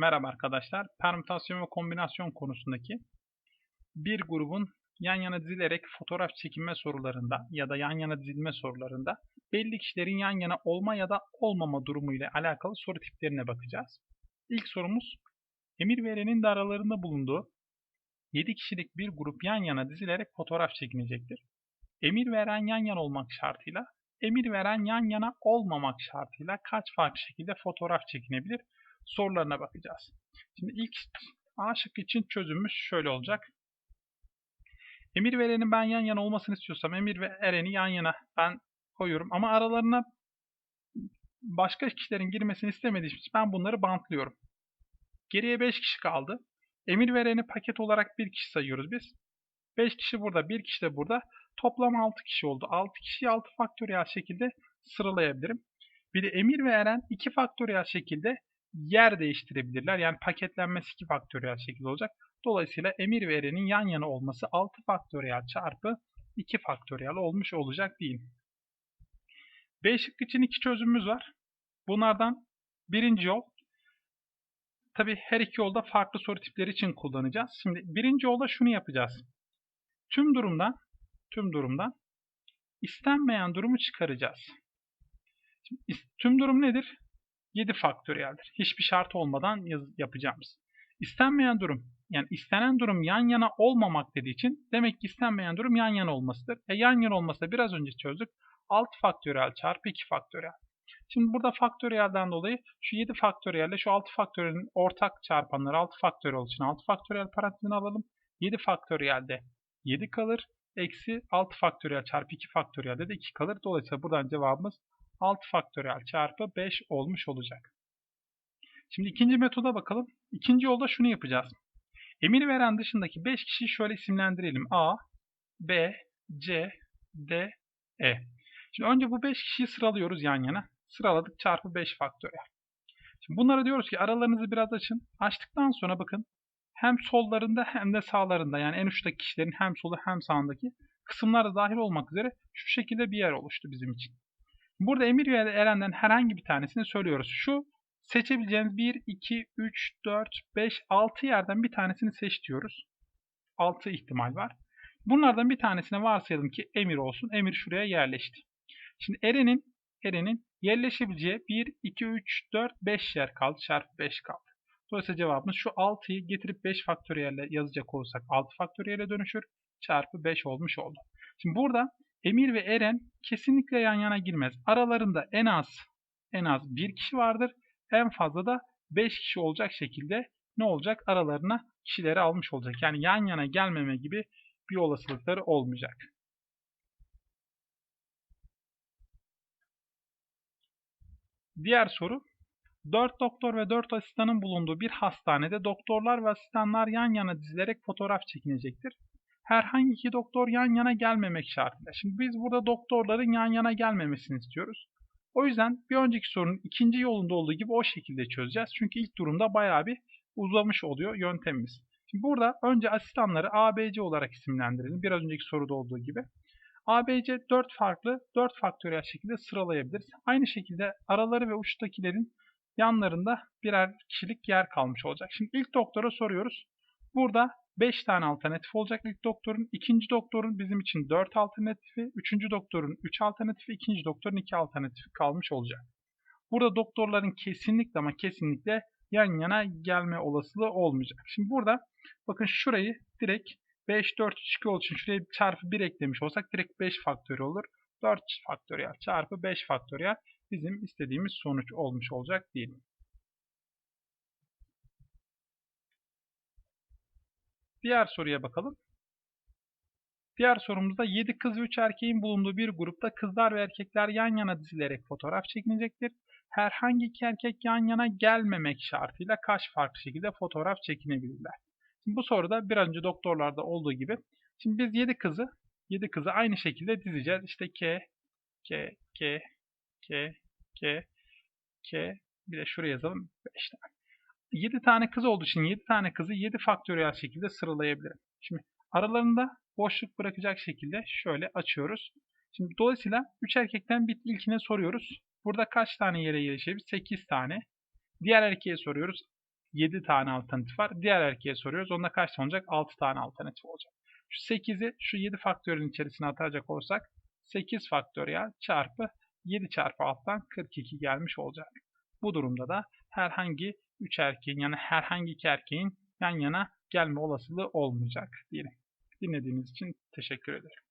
Merhaba arkadaşlar. Permütasyon ve kombinasyon konusundaki bir grubun yan yana dizilerek fotoğraf çekinme sorularında ya da yan yana dizilme sorularında belli kişilerin yan yana olma ya da olmama durumu ile alakalı soru tiplerine bakacağız. İlk sorumuz emir verenin de aralarında bulunduğu 7 kişilik bir grup yan yana dizilerek fotoğraf çekinecektir. Emir veren yan yana olmak şartıyla emir veren yan yana olmamak şartıyla kaç farklı şekilde fotoğraf çekinebilir? Sorularına bakacağız. Şimdi ilk A şıkkı için çözümümüz şöyle olacak. Emir ve Eren'in ben yan yana olmasını istiyorsam Emir ve Eren'i yan yana ben koyuyorum. Ama aralarına başka kişilerin girmesini istemediğim için ben bunları bantlıyorum. Geriye 5 kişi kaldı. Emir ve Eren'i paket olarak bir kişi sayıyoruz biz. 5 kişi burada, 1 kişi de burada. Toplam 6 kişi oldu. 6 kişiyi 6 faktöriyel şekilde sıralayabilirim. Bir de Emir ve Eren 2 faktöriyel şekilde yer değiştirebilirler. Yani paketlenmesi 2 faktöriyel şekilde olacak. Dolayısıyla emir ve erenin yan yana olması 6 faktöriyel çarpı 2 faktöriyel olmuş olacak diyeyim. B şıkkı için iki çözümümüz var. Bunlardan birinci yol tabi her iki yolda farklı soru tipleri için kullanacağız. Şimdi birinci yolda şunu yapacağız. Tüm durumda tüm durumda istenmeyen durumu çıkaracağız. Şimdi, tüm durum nedir? 7 faktöriyeldir. Hiçbir şart olmadan yapacağımız. İstenmeyen durum yani istenen durum yan yana olmamak dediği için demek ki istenmeyen durum yan yana olmasıdır. E yan yana olması da biraz önce çözdük. 6 faktöriyel çarpı 2 faktöriyel. Şimdi burada faktöriyelden dolayı şu 7 faktöriyelle şu 6 faktöriyelin ortak çarpanları 6 faktöriyel için 6 faktöriyel parantezini alalım. 7 faktöriyelde 7 kalır. Eksi 6 faktöriyel çarpı 2 faktöriyelde de 2 kalır. Dolayısıyla buradan cevabımız 6 faktöriyel çarpı 5 olmuş olacak. Şimdi ikinci metoda bakalım. İkinci yolda şunu yapacağız. Emir veren dışındaki 5 kişiyi şöyle isimlendirelim. A, B, C, D, E. Şimdi önce bu 5 kişiyi sıralıyoruz yan yana. Sıraladık çarpı 5 faktöriyel. Şimdi bunlara diyoruz ki aralarınızı biraz açın. Açtıktan sonra bakın hem sollarında hem de sağlarında yani en uçtaki kişilerin hem solu hem sağındaki kısımlar da dahil olmak üzere şu şekilde bir yer oluştu bizim için. Burada emir erenden herhangi bir tanesini söylüyoruz. Şu seçebileceğiniz 1, 2, 3, 4, 5, 6 yerden bir tanesini seç diyoruz. 6 ihtimal var. Bunlardan bir tanesine varsayalım ki emir olsun. Emir şuraya yerleşti. Şimdi erenin erenin yerleşebileceği 1, 2, 3, 4, 5 yer kaldı. Çarpı 5 kaldı. Dolayısıyla cevabımız şu 6'yı getirip 5 faktöriyelle yazacak olursak 6 faktöriyele dönüşür. Çarpı 5 olmuş oldu. Şimdi burada Emir ve Eren kesinlikle yan yana girmez. Aralarında en az en az bir kişi vardır. En fazla da 5 kişi olacak şekilde ne olacak? Aralarına kişileri almış olacak. Yani yan yana gelmeme gibi bir olasılıkları olmayacak. Diğer soru 4 doktor ve 4 asistanın bulunduğu bir hastanede doktorlar ve asistanlar yan yana dizilerek fotoğraf çekinecektir herhangi iki doktor yan yana gelmemek şartıyla. Şimdi biz burada doktorların yan yana gelmemesini istiyoruz. O yüzden bir önceki sorunun ikinci yolunda olduğu gibi o şekilde çözeceğiz. Çünkü ilk durumda bayağı bir uzamış oluyor yöntemimiz. Şimdi burada önce asistanları ABC olarak isimlendirelim. Biraz önceki soruda olduğu gibi. ABC 4 farklı 4 faktöriyel şekilde sıralayabiliriz. Aynı şekilde araları ve uçtakilerin yanlarında birer kişilik yer kalmış olacak. Şimdi ilk doktora soruyoruz. Burada 5 tane alternatif olacak ilk doktorun. ikinci doktorun bizim için 4 alternatifi, üçüncü doktorun 3 alternatifi, ikinci doktorun 2 alternatifi kalmış olacak. Burada doktorların kesinlikle ama kesinlikle yan yana gelme olasılığı olmayacak. Şimdi burada bakın şurayı direkt 5, 4, 3, 2 olduğu şuraya çarpı 1 eklemiş olsak direkt 5 faktöriyel olur. 4 faktöriyel çarpı 5 faktöriyel bizim istediğimiz sonuç olmuş olacak diyelim. Diğer soruya bakalım. Diğer sorumuzda 7 kız ve 3 erkeğin bulunduğu bir grupta kızlar ve erkekler yan yana dizilerek fotoğraf çekinecektir. Herhangi iki erkek yan yana gelmemek şartıyla kaç farklı şekilde fotoğraf çekinebilirler? Şimdi bu soruda bir önce doktorlarda olduğu gibi şimdi biz 7 kızı 7 kızı aynı şekilde dizeceğiz. İşte K, K, K, K, K, K bir de şuraya yazalım 5 tane. 7 tane kız olduğu için 7 tane kızı 7 faktöriyel şekilde sıralayabilirim. Şimdi aralarında boşluk bırakacak şekilde şöyle açıyoruz. Şimdi dolayısıyla 3 erkekten bir ilkine soruyoruz. Burada kaç tane yere yerleşebilir? 8 tane. Diğer erkeğe soruyoruz. 7 tane alternatif var. Diğer erkeğe soruyoruz. Onda kaç tane olacak? 6 tane alternatif olacak. Şu 8'i şu 7 faktörün içerisine atacak olsak 8 faktöriyel çarpı 7 çarpı alttan 42 gelmiş olacak. Bu durumda da herhangi 3 erkeğin yani herhangi iki erkeğin yan yana gelme olasılığı olmayacak diyelim. Dinlediğiniz için teşekkür ederim.